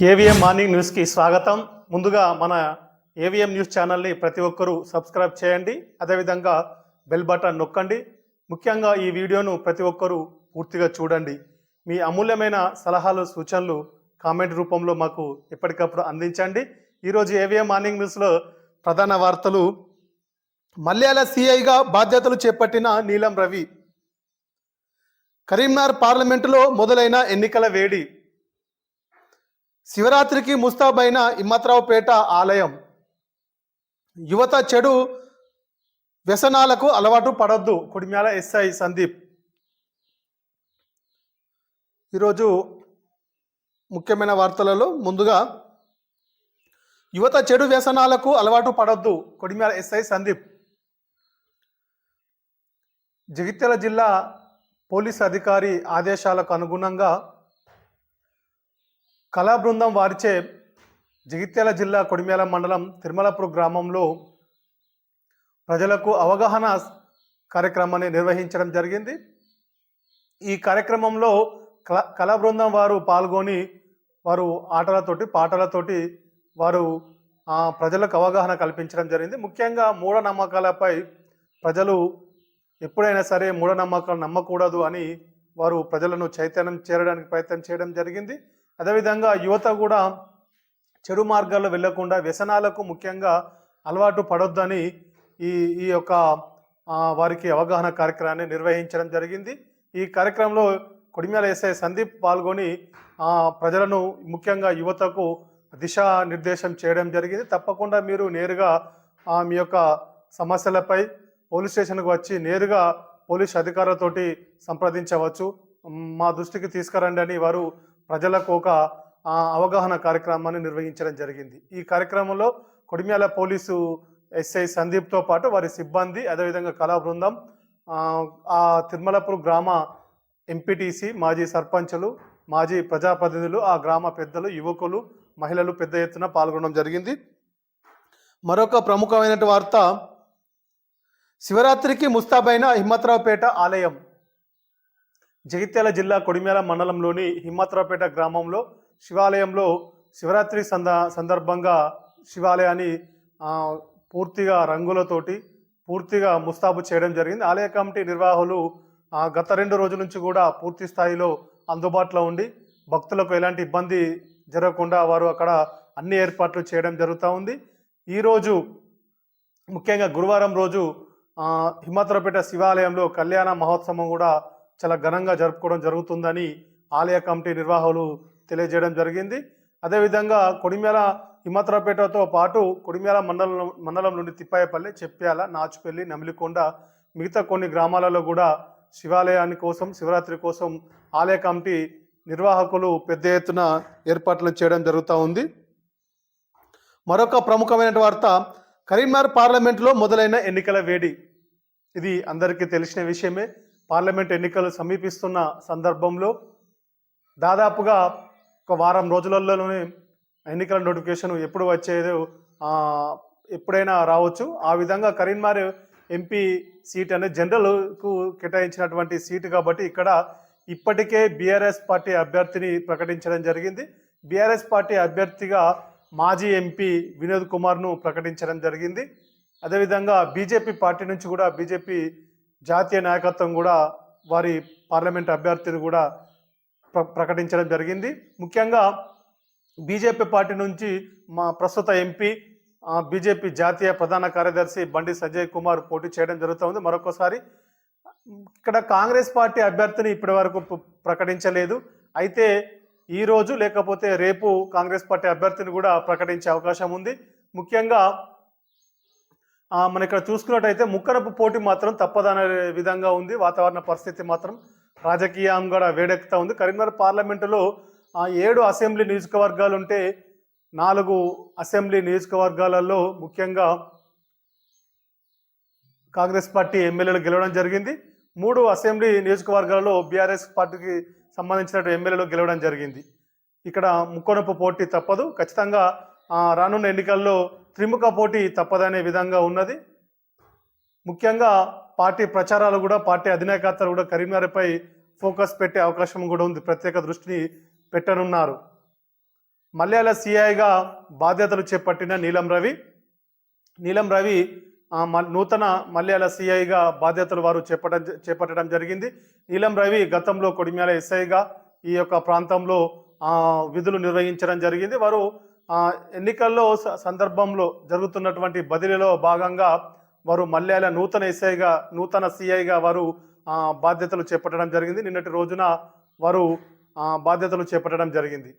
AVM morning న్యూస్కి స్వాగతం. ముందుగా మన ఏవిఎం న్యూస్ ఛానల్ని ప్రతి ఒక్కరూ సబ్స్క్రైబ్ చేయండి. అదేవిధంగా బెల్ బటన్ నొక్కండి. ముఖ్యంగా ఈ వీడియోను ప్రతి ఒక్కరూ పూర్తిగా చూడండి. మీ అమూల్యమైన సలహాలు సూచనలు కామెంట్ రూపంలో మాకు ఎప్పటికప్పుడు అందించండి. ఈరోజు ఏవిఎం మార్నింగ్ న్యూస్లో ప్రధాన వార్తలు. మల్యాల సిఐగా బాధ్యతలు చేపట్టిన నీలం రవి. కరీంనగర్ పార్లమెంటులో మొదలైన ఎన్నికల వేడి. శివరాత్రికి ముస్తాబైన ఇమ్మత్రావుపేట ఆలయం. యువత చెడు వ్యసనాలకు అలవాటు పడొద్దు. కుడిమ్యాల ఎస్ఐ సందీప్. ఈరోజు ముఖ్యమైన వార్తలలో ముందుగా యువత చెడు వ్యసనాలకు అలవాటు పడొద్దు. కొడిమ్యాల ఎస్ఐ సందీప్. జగిత్యాల జిల్లా పోలీస్ అధికారి ఆదేశాలకు అనుగుణంగా కళా బృందం వారిచే జగిత్యాల జిల్లా కొడిమేల మండలం తిరుమలపురం గ్రామంలో ప్రజలకు అవగాహన కార్యక్రమాన్ని నిర్వహించడం జరిగింది. ఈ కార్యక్రమంలో కళ కళా బృందం వారు పాల్గొని వారు ఆటలతోటి పాటలతోటి వారు ప్రజలకు అవగాహన కల్పించడం జరిగింది. ముఖ్యంగా మూఢనమ్మకాలపై ప్రజలు ఎప్పుడైనా సరే మూఢనమ్మకాలు నమ్మకూడదు అని వారు ప్రజలను చైతన్యం చేరడానికి ప్రయత్నం చేయడం జరిగింది. అదేవిధంగా యువత కూడా చెడు మార్గాల్లో వెళ్ళకుండా వ్యసనాలకు ముఖ్యంగా అలవాటు పడొద్దని ఈ ఈ యొక్క వారికి అవగాహన కార్యక్రమాన్ని నిర్వహించడం జరిగింది. ఈ కార్యక్రమంలో కొడిమ్యాల ఎస్ఐ సందీప్ పాల్గొని ప్రజలను ముఖ్యంగా యువతకు దిశా నిర్దేశం చేయడం జరిగింది. తప్పకుండా మీరు నేరుగా మీ యొక్క సమస్యలపై పోలీస్ స్టేషన్కు వచ్చి నేరుగా పోలీస్ అధికారులతోటి సంప్రదించవచ్చు. మా దృష్టికి తీసుకురండి అని వారు ప్రజలకు ఒక అవగాహన కార్యక్రమాన్ని నిర్వహించడం జరిగింది. ఈ కార్యక్రమంలో కొడిమ్యాల పోలీసు ఎస్ఐ సందీప్తో పాటు వారి సిబ్బంది అదేవిధంగా కళా బృందం ఆ, ఆ తిరుమలపూర్ గ్రామ ఎంపీటీసీ మాజీ సర్పంచులు మాజీ ప్రజాప్రతినిధులు ఆ గ్రామ పెద్దలు యువకులు మహిళలు పెద్ద ఎత్తున పాల్గొనడం జరిగింది. మరొక ప్రముఖమైన వార్త శివరాత్రికి ముస్తాబైన హిమ్మత్రావుపేట ఆలయం. జగిత్యాల జిల్లా కొడిమేల మండలంలోని హిమ్మత్రాపేట గ్రామంలో శివాలయంలో శివరాత్రి సంద సందర్భంగా శివాలయాన్ని పూర్తిగా రంగులతోటి పూర్తిగా ముస్తాబు చేయడం జరిగింది. ఆలయ కమిటీ నిర్వాహకులు గత రెండు రోజుల నుంచి కూడా పూర్తి స్థాయిలో అందుబాటులో ఉండి భక్తులకు ఎలాంటి ఇబ్బంది జరగకుండా వారు అక్కడ అన్ని ఏర్పాట్లు చేయడం జరుగుతూ ఉంది. ఈరోజు ముఖ్యంగా గురువారం రోజు ఆ, శివాలయంలో కళ్యాణ మహోత్సవం కూడా చాలా ఘనంగా జరుపుకోవడం జరుగుతుందని ఆలయ కమిటీ నిర్వాహకులు తెలియజేయడం జరిగింది. అదేవిధంగా కొడిమేల హిమత్రపేటతో పాటు కొడిమేల మండలం మండలం నుండి తిప్పాయపల్లి చెప్పాల నాచుపల్లి నమిలికొండ మిగతా కొన్ని గ్రామాలలో కూడా శివాలయాన్ని కోసం శివరాత్రి కోసం ఆలయ కమిటీ నిర్వాహకులు పెద్ద ఎత్తున ఏర్పాట్లు చేయడం జరుగుతూ ఉంది. మరొక ప్రముఖమైన వార్త కరీంనగర్ పార్లమెంట్లో మొదలైన ఎన్నికల వేడి. ఇది అందరికీ తెలిసిన విషయమే. పార్లమెంట్ ఎన్నికలు సమీపిస్తున్న సందర్భంలో దాదాపుగా ఒక వారం రోజులలోనే ఎన్నికల నోటిఫికేషన్ ఎప్పుడు వచ్చేదో ఎప్పుడైనా రావచ్చు. ఆ విధంగా కరీంనగర్ ఎంపీ సీట్ అనేది జనరల్కు కేటాయించినటువంటి సీటు కాబట్టి ఇక్కడ ఇప్పటికే బీఆర్ఎస్ పార్టీ అభ్యర్థిని ప్రకటించడం జరిగింది. బీఆర్ఎస్ పార్టీ అభ్యర్థిగా మాజీ ఎంపీ వినోద్ కుమార్ను ప్రకటించడం జరిగింది. అదేవిధంగా బీజేపీ పార్టీ నుంచి కూడా బీజేపీ జాతీయ నాయకత్వం కూడా వారి పార్లమెంట్ అభ్యర్థిని కూడా ప్ర- ప్రకటించడం జరిగింది. ముఖ్యంగా బీజేపీ పార్టీ నుంచి మా ప్రస్తుత ఎంపీ బీజేపీ జాతీయ ప్రధాన కార్యదర్శి బండి సంజయ్ కుమార్ పోటీ చేయడం జరుగుతుంది. మరొకసారి ఇక్కడ కాంగ్రెస్ పార్టీ అభ్యర్థిని ఇప్పటి వరకు ప్రకటించలేదు. అయితే ఈ రోజు లేకపోతే రేపు కాంగ్రెస్ పార్టీ అభ్యర్థిని కూడా ప్రకటించే అవకాశం ఉంది. ముఖ్యంగా మనం ఇక్కడ చూసుకున్నట్టయితే ముక్కరపు పోటీ మాత్రం తప్పదనే విధంగా ఉంది. వాతావరణ పరిస్థితి మాత్రం రాజకీయం కూడా వేడెక్కుతా ఉంది. కరీంనగర్ పార్లమెంటులో ఏడు అసెంబ్లీ నియోజకవర్గాలు ఉంటే నాలుగు అసెంబ్లీ నియోజకవర్గాలలో ముఖ్యంగా కాంగ్రెస్ పార్టీ ఎమ్మెల్యేలు గెలవడం జరిగింది. మూడు అసెంబ్లీ నియోజకవర్గాలలో బీఆర్ఎస్ పార్టీకి సంబంధించిన ఎమ్మెల్యేలు గెలవడం జరిగింది. ఇక్కడ ముక్కొనపు పోటీ తప్పదు. ఖచ్చితంగా రానున్న ఎన్నికల్లో త్రిముఖ పోటీ తప్పదనే విధంగా ఉన్నది. ముఖ్యంగా పార్టీ ప్రచారాలు కూడా పార్టీ అధినాయకర్తలు కూడా కరీంనగర్పై ఫోకస్ పెట్టే అవకాశం కూడా ఉంది. ప్రత్యేక దృష్టిని పెట్టనున్నారు. మల్యాల సిఐగా బాధ్యతలు చేపట్టిన నీలం రవి నీలం రవి నూతన మల్యాల సిఐగా బాధ్యతలు వారు చేపట్టడం చేపట్టడం జరిగింది. నీలం రవి గతంలో కొడిమ్యాల ఎస్ఐగా ఈ యొక్క ప్రాంతంలో విధులు నిర్వహించడం జరిగింది. వారు ఎన్నికల్లో స- సందర్భంలో జరుగుతున్నటువంటి బదిలీలో భాగంగా వారు మల్యాల నూతన ఎస్ఐగా నూతన సిఐగా వారు బాధ్యతలు చేపట్టడం జరిగింది. నిన్నటి రోజున వారు బాధ్యతలు చేపట్టడం జరిగింది.